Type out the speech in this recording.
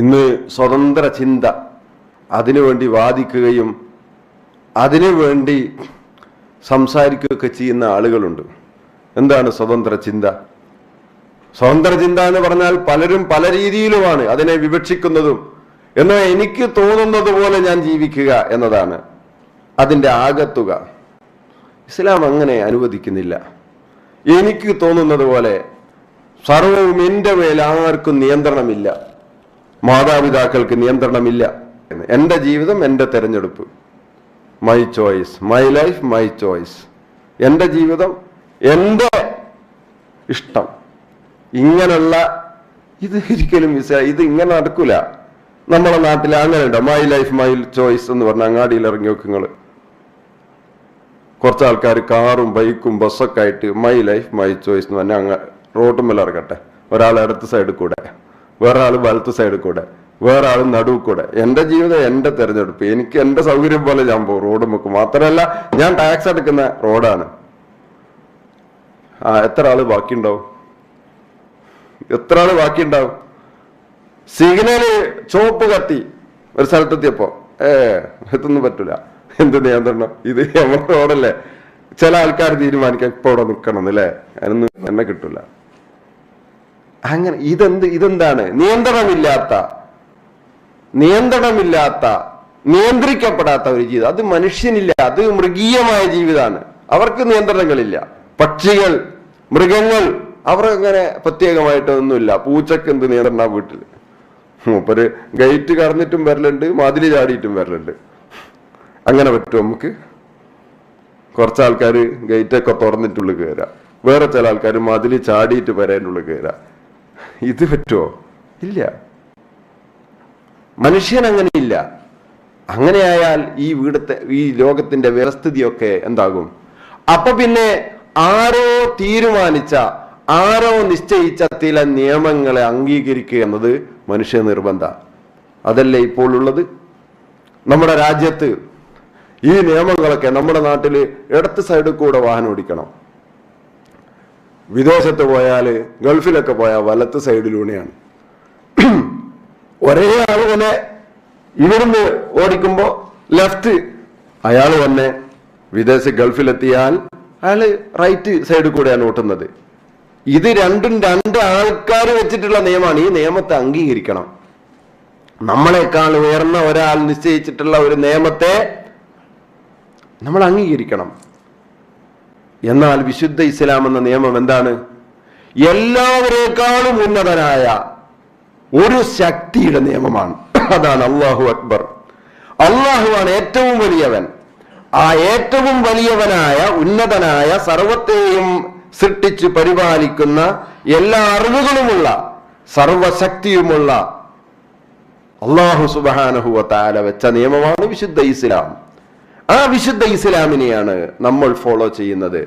ഇന്ന് സ്വതന്ത്ര ചിന്ത അതിനുവേണ്ടി വാദിക്കുകയും അതിനു വേണ്ടി സംസാരിക്കുകയൊക്കെ ചെയ്യുന്ന ആളുകളുണ്ട്. എന്താണ് സ്വതന്ത്ര ചിന്ത? സ്വതന്ത്ര ചിന്ത എന്ന് പറഞ്ഞാൽ പലരും പല രീതിയിലുമാണ് അതിനെ വിവക്ഷിക്കുന്നതും. എന്നാൽ എനിക്ക് തോന്നുന്നത് പോലെ ഞാൻ ജീവിക്കുക എന്നതാണ് അതിന്റെ ആകത്തുക. ഇസ്ലാം അങ്ങനെ അനുവദിക്കുന്നില്ല. എനിക്ക് തോന്നുന്നത് പോലെ സർവവും എന്റെ മേൽ ആർക്കും നിയന്ത്രണമില്ല. മാതാപിതാക്കൾക്ക് നിയന്ത്രണമില്ല എന്റെ ജീവിതം എന്റെ തിരഞ്ഞെടുപ്പ്. My choice my life my choice എന്റെ ജീവിതം എന്റെ ഇഷ്ടം. ഇങ്ങനെയുള്ള ഇത് ഒരിക്കലും വിസ ഇത് ഇങ്ങനെ നടക്കൂല. നമ്മളെ നാട്ടിൽ അങ്ങനെ ഉണ്ടോ? മൈ ലൈഫ് മൈ ചോയ്സ് എന്ന് പറഞ്ഞ അങ്ങാടിയിൽ ഇറങ്ങി നോക്ക് നിങ്ങൾ കുറച്ച് ആൾക്കാർ കാറും ബൈക്കും ബസ്സൊക്കെ ആയിട്ട് മൈ ലൈഫ് മൈ ചോയ്സ് എന്ന് പറഞ്ഞാൽ അങ്ങ് റോട്ടുമ്മൽ ഇറങ്ങട്ടെ. ഒരാൾ അടുത്ത സൈഡിൽ കൂടെ. വേറെ ആൾ വലത്ത് സൈഡിൽ കൂടെ വേറെ ആൾ നടുവ് കൂടെ. എന്റെ ജീവിതം എന്റെ തെരഞ്ഞെടുപ്പ്. എനിക്ക് എന്റെ സൗകര്യം പോലെ ഞാൻ പോകും റോഡ് മുക്കും. മാത്രമല്ല ഞാൻ ടാക്സ് എടുക്കുന്ന റോഡാണ്. ആ എത്ര ആൾ ബാക്കിയുണ്ടാവും? എത്ര ആൾ ബാക്കിയുണ്ടാവും? സിഗ്നൽ ചോപ്പ് കത്തി ഒരു സ്ഥലത്തെത്തിയപ്പോ ഏ ഇതൊന്നും പറ്റൂല. എന്ത് നിയന്ത്രണം? ഇത് നമ്മുടെ റോഡല്ലേ. ചില ആൾക്കാർ തീരുമാനിക്കാൻ ഇപ്പൊ അവിടെ നിൽക്കണം അല്ലേ അതിനൊന്നും എന്നെ കിട്ടൂല. അങ്ങനെ ഇതെന്ത് ഇതെന്താണ്? നിയന്ത്രണമില്ലാത്ത നിയന്ത്രണമില്ലാത്ത നിയന്ത്രിക്കപ്പെടാത്ത ഒരു ജീവിതം. അത് മനുഷ്യനില്ല അത് മൃഗീയമായ ജീവിതമാണ്. അവർക്ക് നിയന്ത്രണങ്ങളില്ല. പക്ഷികൾ മൃഗങ്ങൾ അവർ അങ്ങനെ പ്രത്യേകമായിട്ടൊന്നുമില്ല. പൂച്ചക്ക് എന്ത് നിയന്ത്രണ വീട്ടിൽ മൂപ്പര് ഗേറ്റ് കടന്നിട്ടും വരലുണ്ട് മതിൽ ചാടിയിട്ടും വരലുണ്ട്. അങ്ങനെ പറ്റും നമുക്ക്. കുറച്ച് ആൾക്കാർ ഗേറ്റൊക്കെ തുറന്നിട്ടുള്ളിൽ കയറാം വേറെ ചില ആൾക്കാർ മതിൽ ചാടിയിട്ട് വരേണ്ടുള്ളിൽ കയറാം ഇത് പറ്റുമോ ഇല്ല. മനുഷ്യൻ അങ്ങനെയില്ല. അങ്ങനെയായാൽ ഈ വീടത്തെ ഈ ലോകത്തിന്റെ വ്യവസ്ഥിതിയൊക്കെ എന്താകും? അപ്പൊ പിന്നെ ആരോ തീരുമാനിച്ച ആരോ നിശ്ചയിച്ച ചില നിയമങ്ങളെ അംഗീകരിക്കുക എന്നത് മനുഷ്യ നിർബന്ധ. അതല്ലേ ഇപ്പോൾ ഉള്ളത്? നമ്മുടെ രാജ്യത്ത് ഈ നിയമങ്ങളൊക്കെ നമ്മുടെ നാട്ടിൽ ഇടത്ത് സൈഡിൽ കൂടെ വാഹനം ഓടിക്കണം. വിദേശത്ത് പോയാൽ ഗൾഫിലൊക്കെ പോയാൽ വലത്ത് സൈഡിലൂടെയാണ്. ഒരേ ആൾ തന്നെ ഇവിടുന്ന് ഓടിക്കുമ്പോ ലെഫ്റ്റ് അയാൾ തന്നെ വിദേശ ഗൾഫിലെത്തിയാൽ അയാൾ റൈറ്റ് സൈഡ് കൂടെയാണ് ഓട്ടുന്നത്. ഇത് രണ്ടും രണ്ട് ആൾക്കാർ വെച്ചിട്ടുള്ള നിയമമാണ്. ഈ നിയമത്തെ അംഗീകരിക്കണം. നമ്മളെക്കാൾ ഉയർന്ന ഒരാൾ നിശ്ചയിച്ചിട്ടുള്ള ഒരു നിയമത്തെ നമ്മൾ അംഗീകരിക്കണം. എന്നാൽ വിശുദ്ധ ഇസ്ലാം എന്ന നിയമം എന്താണ്? എല്ലാവരെക്കാളും ഉന്നതനായ ഒരു ശക്തിയുടെ നിയമമാണ്. അതാണ് അള്ളാഹു അക്ബർ. അള്ളാഹുവാണ് ഏറ്റവും വലിയവൻ. ആ ഏറ്റവും വലിയവനായ ഉന്നതനായ സർവത്തെയും സൃഷ്ടിച്ചു പരിപാലിക്കുന്ന എല്ലാ അറിവുകളുമുള്ള സർവശക്തിയുമുള്ള അള്ളാഹു സുബാനഹുവ താല വെച്ച നിയമമാണ് വിശുദ്ധ ഇസ്ലാം. ആ വിശുദ്ധ ഇസ്ലാമിനെയാണ് നമ്മൾ ഫോളോ ചെയ്യുന്നത്.